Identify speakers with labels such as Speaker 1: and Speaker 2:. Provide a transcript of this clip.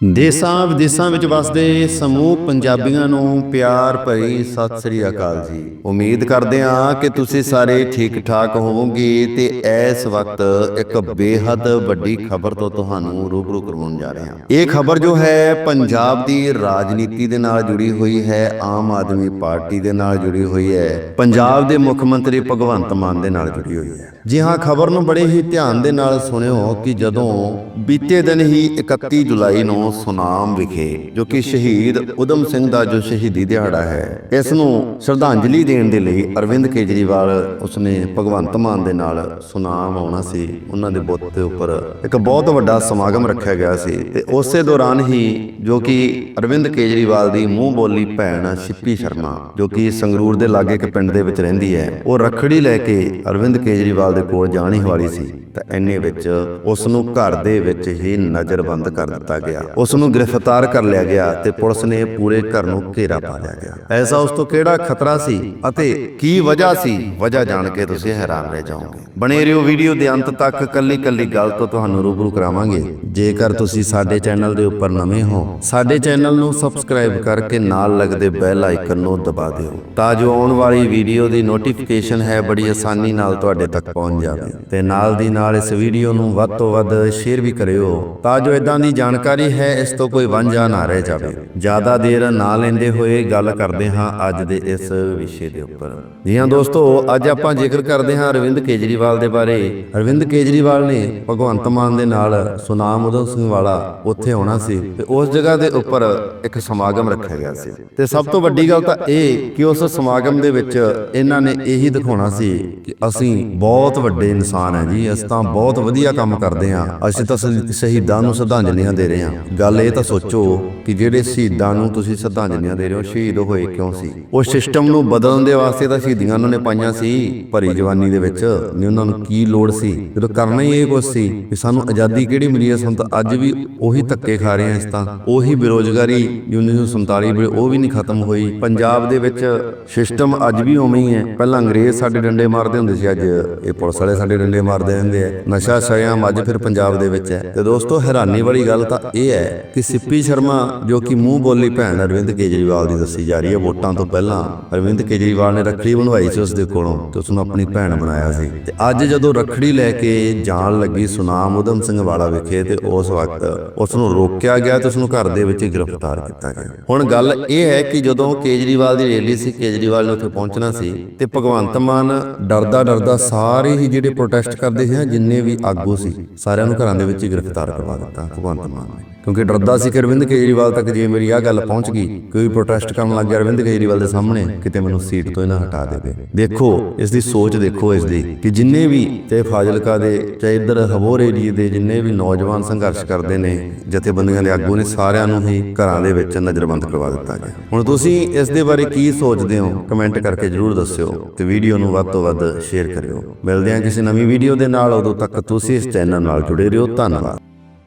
Speaker 1: ਦੇਸਾਂ ਵਿਦੇਸਾਂ ਵਿੱਚ ਵਸਦੇ ਸਮੂਹ ਪੰਜਾਬੀਆਂ ਨੂੰ ਪਿਆਰ ਭਰੀ ਸਤਿ ਸ੍ਰੀ ਅਕਾਲ ਜੀ। ਉਮੀਦ ਕਰਦੇ ਹਾਂ ਕਿ ਤੁਸੀਂ ਸਾਰੇ ਠੀਕ ਠਾਕ ਹੋਵੋਗੇ ਤੇ ਇਸ ਵਕਤ ਇੱਕ ਬੇਹੱਦ ਵੱਡੀ ਖਬਰ ਤੋਂ ਤੁਹਾਨੂੰ ਰੂਬਰੂ ਕਰਵਾਉਣ ਜਾ ਰਹੇ ਹਾਂ। ਇਹ ਖਬਰ ਜੋ ਹੈ, ਪੰਜਾਬ ਦੀ ਰਾਜਨੀਤੀ ਦੇ ਨਾਲ ਜੁੜੀ ਹੋਈ ਹੈ, ਆਮ ਆਦਮੀ ਪਾਰਟੀ ਦੇ ਨਾਲ ਜੁੜੀ ਹੋਈ ਹੈ, ਪੰਜਾਬ ਦੇ ਮੁੱਖ ਮੰਤਰੀ ਭਗਵੰਤ ਮਾਨ ਦੇ ਨਾਲ ਜੁੜੀ ਹੋਈ ਹੈ। ਜੀ ਹਾਂ, ਖਬਰ ਨੂੰ ਬੜੇ ਹੀ ਧਿਆਨ ਦੇ ਨਾਲ ਸੁਣਿਓ ਕਿ ਜਦੋਂ ਬੀਤੇ ਦਿਨ ਹੀ 31 ਜੁਲਾਈ ਨੂੰ ਸੁਨਾਮ ਵਿਖੇ, ਜੋ ਕਿ ਸ਼ਹੀਦ ਉਦਮ ਸਿੰਘ ਦਾ ਜੋ ਸ਼ਹੀਦੀ ਦਿਹਾੜਾ ਹੈ, ਇਸ ਨੂੰ ਸ਼ਰਧਾਂਜਲੀ ਦੇਣ ਦੇ ਲਈ ਅਰਵਿੰਦ ਕੇਜਰੀਵਾਲ ਉਸਨੇ ਭਗਵੰਤ ਮਾਨ ਦੇ ਨਾਲ ਸੁਨਾਮ ਆਉਣਾ ਸੀ। ਉਹਨਾਂ ਦੇ ਬੁੱਤ ਦੇ ਉੱਪਰ ਇੱਕ ਬਹੁਤ ਵੱਡਾ ਸਮਾਗਮ ਰੱਖਿਆ ਗਿਆ ਸੀ ਤੇ ਉਸੇ ਦੌਰਾਨ ਹੀ ਜੋ ਕਿ ਅਰਵਿੰਦ ਕੇਜਰੀਵਾਲ ਦੀ ਮੂੰਹ ਬੋਲੀ ਭੈਣ ਸ਼ਿੱਪੀ ਸ਼ਰਮਾ, ਜੋ ਕਿ ਸੰਗਰੂਰ ਦੇ ਲਾਗੇ ਇੱਕ ਪਿੰਡ ਦੇ ਵਿੱਚ ਰਹਿੰਦੀ ਹੈ, ਉਹ ਰੱਖੜੀ ਲੈ ਕੇ ਅਰਵਿੰਦ ਕੇਜਰੀਵਾਲ ਦੇ ਕੋਲ ਜਾਣੀ ਵਾਲੀ ਸੀ। ਤਾਂ ਇੰਨੇ ਵਿੱਚ ਉਸ ਨੂੰ ਘਰ ਦੇ ਵਿੱਚ ਹੀ ਨਜ਼ਰਬੰਦ ਕਰ ਦਿੱਤਾ ਗਿਆ। ਉਸ ਨੂੰ ਗ੍ਰਿਫਤਾਰ ਕਰ ਲਿਆ ਗਿਆ ਤੇ ਪੁਲਿਸ ਨੇ ਪੂਰੇ ਘਰ ਨੂੰ ਘੇਰਾ ਪਾ ਲਿਆ ਗਿਆ। ਐਸਾ ਉਸ ਤੋਂ ਕਿਹੜਾ ਖਤਰਾ ਸੀ ਅਤੇ ਕੀ ਵਜ੍ਹਾ ਸੀ? ਵਜ੍ਹਾ ਜਾਣ ਕੇ ਤੁਸੀਂ ਹੈਰਾਨ ਰਹਿ ਜਾਓਗੇ। ਬਣੇ ਰਹੋ ਵੀਡੀਓ ਦੇ ਅੰਤ ਤੱਕ ਕੱਲੀ ਕੱਲੀ ਗੱਲ ਤੋਂ ਤੁਹਾਨੂੰ ਰੂਬਰੂ ਕਰਾਵਾਂਗੇ। ਜੇਕਰ ਤੁਸੀਂ ਸਾਡੇ ਚੈਨਲ ਦੇ ਉੱਪਰ ਨਵੇਂ ਹੋ, ਸਾਡੇ ਚੈਨਲ ਨੂੰ ਸਬਸਕ੍ਰਾਈਬ ਕਰਕੇ ਨਾਲ ਲੱਗਦੇ ਬੈਲ ਆਈਕਨ ਨੂੰ ਦਬਾ ਦਿਓ, ਤਾਂ ਜੋ ਆਉਣ ਵਾਲੀ ਵੀਡੀਓ ਦੀ ਨੋਟੀਫਿਕੇਸ਼ਨ ਹੈ ਬੜੀ ਆਸਾਨੀ ਨਾਲ ਤੁਹਾਡੇ ਤੱਕ ਪਹੁੰਚ ਜਾਵੇ। ਤੇ ਨਾਲ ਦੀ ਨਾਲ ਇਸ ਵੀਡੀਓ ਨੂੰ ਵੱਧ ਤੋਂ ਵੱਧ ਸ਼ੇਅਰ ਵੀ ਕਰਿਓ ਤਾਂ ਜੋ ਇਦਾਂ ਦੀ ਜਾਣਕਾਰੀ ਹੈ, ਇਸ ਤੋਂ ਕੋਈ ਵਾਂਝਾ ਨਾ ਰਹਿ ਜਾਵੇ। ਜ਼ਿਆਦਾ ਦੇਰ ਨਾ ਲੈਂਦੇ ਹੋਏ ਗੱਲ ਕਰਦੇ ਹਾਂ ਅੱਜ ਦੇ ਇਸ ਵਿਸ਼ੇ ਦੇ ਉੱਪਰ। ਜੀ ਹਾਂ ਦੋਸਤੋ, ਅੱਜ ਆਪਾਂ ਜ਼ਿਕਰ ਕਰਦੇ ਹਾਂ ਅਰਵਿੰਦ ਕੇਜਰੀਵਾਲ ਦੇ ਬਾਰੇ। ਅਰਵਿੰਦ ਕੇਜਰੀਵਾਲ ਨੇ ਭਗਵੰਤ ਮਾਨ ਦੇ ਨਾਲ ਸੁਨਾਮ ਉਦਮ ਸਿੰਘ ਵਾਲਾ ਉੱਥੇ ਆਉਣਾ ਸੀ ਤੇ ਉਸ ਜਗ੍ਹਾ ਦੇ ਉੱਪਰ ਇੱਕ ਸਮਾਗਮ ਰੱਖਿਆ ਗਿਆ ਸੀ। ਤੇ ਸਭ ਤੋਂ ਵੱਡੀ ਗੱਲ ਤਾਂ ਇਹ ਕਿ ਉਸ ਸਮਾਗਮ ਦੇ ਵਿੱਚ ਇਹਨਾਂ ਨੇ ਇਹੀ ਦਿਖਾਉਣਾ ਸੀ ਕਿ ਅਸੀਂ ਬਹੁਤ ਵੱਡੇ ਇਨਸਾਨ ਹਾਂ ਜੀ, ਅਸੀਂ ਤਾਂ ਬਹੁਤ ਵਧੀਆ ਕੰਮ ਕਰਦੇ ਹਾਂ। ਅਸੀਂ ਤਾਂ ਸ਼ਹੀਦਾਂ ਨੂੰ ਸ਼ਰਧਾਂਜਲੀਆਂ ਦੇ ਰਹੇ ਹਾਂ। ਗੱਲ ਇਹ ਤਾਂ ਸੋਚੋ ਕਿ ਜਿਹੜੇ ਸ਼ਹੀਦਾਂ ਨੂੰ ਤੁਸੀਂ ਸ਼ਰਧਾਂਜਲੀਆਂ ਦੇ ਰਹੇ ਹੋ, ਸ਼ਹੀਦ ਹੋਏ ਕਿਉਂ ਸੀ? ਉਹ ਸਿਸਟਮ ਨੂੰ ਬਦਲਣ ਦੇ ਵਾਸਤੇ ਤਾਂ ਸ਼ਹੀਦੀਆਂ ਉਹਨਾਂ ਨੇ ਪਾਈਆਂ ਸੀ, ਭਰੀ ਜਵਾਨੀ ਦੇ ਵਿੱਚ। ਨਹੀਂ, ਉਹਨਾਂ ਨੂੰ ਕੀ ਲੋੜ ਸੀ? ਜਦੋਂ ਕਰਨਾ ਹੀ ਇਹ ਕੁਛ ਸੀ ਕਿ ਸਾਨੂੰ ਆਜ਼ਾਦੀ ਕਿਹੜੀ ਮਿਲੀ ਹੈ? ਸਾਨੂੰ ਤਾਂ ਅੱਜ ਵੀ ਉਹੀ ਧੱਕੇ ਖਾ ਰਹੇ ਹਾਂ ਇਸ ਤਾਂ। ਉਹੀ ਬੇਰੋਜ਼ਗਾਰੀ 1947 ਵੇਲੇ ਉਹ ਵੀ ਨਹੀਂ ਖਤਮ ਹੋਈ। ਪੰਜਾਬ ਦੇ ਵਿੱਚ ਸਿਸਟਮ ਅੱਜ ਵੀ ਉਵੇਂ ਹੀ ਹੈ। ਪਹਿਲਾਂ ਅੰਗਰੇਜ਼ ਸਾਡੇ ਡੰਡੇ ਮਾਰਦੇ ਹੁੰਦੇ ਸੀ, ਅੱਜ ਇਹ ਪੁਲਿਸ ਵਾਲੇ ਸਾਡੇ ਡੰਡੇ ਮਾਰਦੇ ਹੁੰਦੇ ਆ ਨਸ਼ਾ ਸ਼ਰਿਆਮ ਅੱਜ ਫਿਰ ਪੰਜਾਬ ਦੇ ਵਿੱਚ ਹੈ। ਤੇ ਦੋਸਤੋ, ਹੈਰਾਨੀ ਵਾਲੀ ਗੱਲ ਤਾਂ ਇਹ ਹੈ ਕਿ ਸਿੱਪੀ ਸ਼ਰਮਾ, ਜੋ ਕਿ ਮੂੰਹ ਬੋਲੀ ਭੈਣ ਅਰਵਿੰਦ ਕੇਜਰੀਵਾਲ ਦੀ ਦੱਸੀ ਜਾ ਰਹੀ ਹੈ, ਵੋਟਾਂ ਤੋਂ ਪਹਿਲਾਂ ਅਰਵਿੰਦ ਕੇਜਰੀਵਾਲ ਨੇ ਰੱਖੜੀ ਬਣਵਾਈ ਸੀ ਉਸ ਦੇ ਕੋਲੋਂ ਤੇ ਉਸ ਨੂੰ ਆਪਣੀ ਭੈਣ ਬਣਾਇਆ ਸੀ। ਤੇ ਅੱਜ ਜਦੋਂ ਰੱਖੜੀ ਲੈ ਕੇ ਜਾਣ ਲੱਗੀ ਸੁਨਾਮ ਉਦਮ ਸਿੰਘ ਵਾਲਾ ਵਿਖੇ ਤੇ ਉਸ ਵਕਤ ਉਸ ਨੂੰ ਰੋਕਿਆ ਗਿਆ ਤੇ ਉਸ ਨੂੰ ਘਰ ਦੇ ਵਿੱਚ ਗ੍ਰਿਫਤਾਰ ਕੀਤਾ ਗਿਆ। ਹੁਣ ਗੱਲ ਇਹ ਹੈ ਕਿ ਜਦੋਂ ਕੇਜਰੀਵਾਲ ਦੀ ਰੈਲੀ ਸੀ, ਕੇਜਰੀਵਾਲ ਨੇ ਉੱਥੇ ਪਹੁੰਚਣਾ ਸੀ ਤੇ ਭਗਵੰਤ ਮਾਨ ਡਰਦਾ ਡਰਦਾ ਸਾਰੇ ਹੀ ਜਿਹੜੇ ਪ੍ਰੋਟੈਸਟ ਕਰਦੇ ਸੀ ਜਿੰਨੇ ਵੀ ਆਗੂ ਸੀ, ਸਾਰਿਆਂ ਨੂੰ ਘਰਾਂ ਦੇ ਵਿੱਚ ਹੀ ਗ੍ਰਿਫਤਾਰ ਕਰਵਾ ਦਿੱਤਾ ਭਗਵੰਤ ਮਾਨ ਨੇ। ਕਿਉਂਕਿ ਡਰਦਾ ਸੀ ਕਿ ਅਰਵਿੰਦ ਕੇਜਰੀਵਾਲ ਤੱਕ ਜੇ ਮੇਰੀ ਆਹ ਗੱਲ ਪਹੁੰਚ ਗਈ, ਕੋਈ ਪ੍ਰੋਟੈਸਟ ਕਰਨ ਲੱਗ ਗਿਆ ਅਰਵਿੰਦ ਕੇਜਰੀਵਾਲ ਦੇ ਸਾਹਮਣੇ, ਕਿਤੇ ਮੈਨੂੰ ਸੀਟ ਤੋਂ ਹੀ ਹਟਾ ਦੇਵੇ। ਦੇਖੋ, ਇਸ ਦੀ ਸੋਚ ਦੇਖੋ ਇਸ ਦੀ ਕਿ ਜਿੰਨੇ ਵੀ ਚਾਹੇ ਫਾਜ਼ਿਲਕਾ ਦੇ, ਚਾਹੇ ਇੱਧਰ ਹਬੋਰ ਏਰੀਏ ਦੇ ਜਿੰਨੇ ਵੀ ਨੌਜਵਾਨ ਸੰਘਰਸ਼ ਕਰਦੇ ਨੇ, ਜਥੇਬੰਦੀਆਂ ਦੇ ਆਗੂ ਨੇ ਸਾਰਿਆਂ ਨੂੰ ਹੀ ਘਰਾਂ ਦੇ ਵਿੱਚ ਨਜ਼ਰਬੰਦ ਕਰਵਾ ਦਿੱਤਾ ਗਿਆ। ਹੁਣ ਤੁਸੀਂ ਇਸ ਦੇ ਬਾਰੇ ਕੀ ਸੋਚਦੇ ਹੋ, ਕਮੈਂਟ ਕਰਕੇ ਜਰੂਰ ਦੱਸਿਓ ਤੇ ਵੀਡੀਓ ਨੂੰ ਵੱਧ ਤੋਂ ਵੱਧ ਸ਼ੇਅਰ ਕਰਿਓ। ਮਿਲਦੇ ਹਾਂ ਕਿਸੇ ਨਵੀਂ ਵੀਡੀਓ ਦੇ ਨਾਲ। ਉਦੋਂ ਤੱਕ ਤੁਸੀਂ ਇਸ ਚੈਨਲ ਨਾਲ ਜੁੜੇ ਰਹੋ। ਧੰਨਵਾਦ।